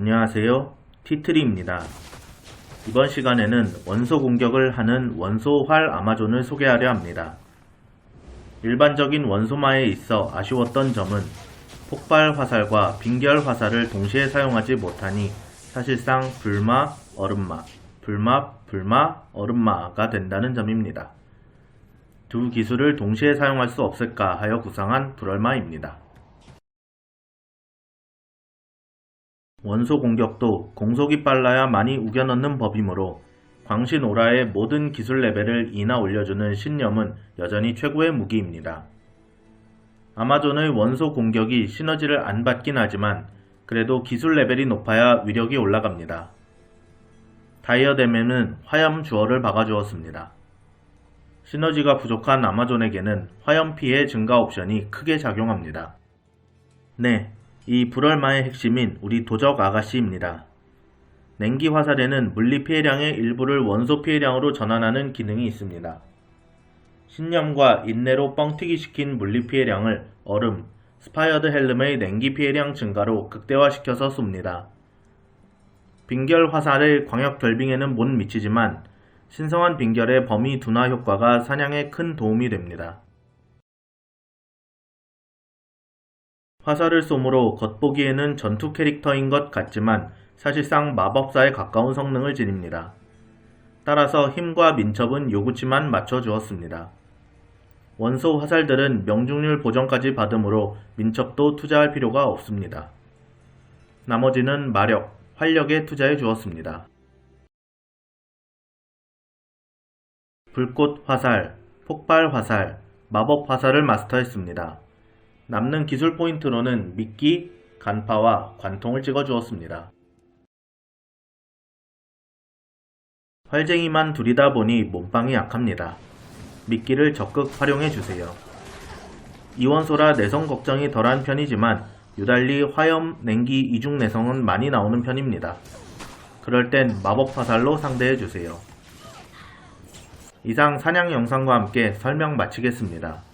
안녕하세요. 티트리입니다. 이번 시간에는 원소 공격을 하는 원소 활 아마존을 소개하려 합니다. 일반적인 원소마에 있어 아쉬웠던 점은 폭발 화살과 빙결 화살을 동시에 사용하지 못하니 사실상 불마, 얼음마, 불마, 불마, 얼음마가 된다는 점입니다. 두 기술을 동시에 사용할 수 없을까 하여 구상한 불얼마입니다. 원소 공격도 공속이 빨라야 많이 우겨넣는 법이므로 광신 오라의 모든 기술 레벨을 2나 올려주는 신념은 여전히 최고의 무기입니다. 아마존의 원소 공격이 시너지를 안 받긴 하지만 그래도 기술 레벨이 높아야 위력이 올라갑니다. 다이어댐에는 화염 주어를 박아주었습니다. 시너지가 부족한 아마존에게는 화염 피해 증가 옵션이 크게 작용합니다. 네, 이 불얼마의 핵심인 우리 도적 아가씨입니다. 냉기 화살에는 물리 피해량의 일부를 원소 피해량으로 전환하는 기능이 있습니다. 신념과 인내로 뻥튀기 시킨 물리 피해량을 얼음, 스파이어드 헬름의 냉기 피해량 증가로 극대화시켜서 쏩니다. 빙결 화살의 광역 결빙에는 못 미치지만 신성한 빙결의 범위 둔화 효과가 사냥에 큰 도움이 됩니다. 화살을 쏘므로 겉보기에는 전투 캐릭터인 것 같지만 사실상 마법사에 가까운 성능을 지닙니다. 따라서 힘과 민첩은 요구치만 맞춰주었습니다. 원소 화살들은 명중률 보정까지 받으므로 민첩도 투자할 필요가 없습니다. 나머지는 마력, 활력에 투자해 주었습니다. 불꽃 화살, 폭발 화살, 마법 화살을 마스터했습니다. 남는 기술 포인트로는 미끼, 간파와 관통을 찍어 주었습니다. 활쟁이만 둘이다 보니 몸빵이 약합니다. 미끼를 적극 활용해 주세요. 이원소라 내성 걱정이 덜한 편이지만 유달리 화염, 냉기 이중 내성은 많이 나오는 편입니다. 그럴 땐 마법 화살로 상대해 주세요. 이상 사냥 영상과 함께 설명 마치겠습니다.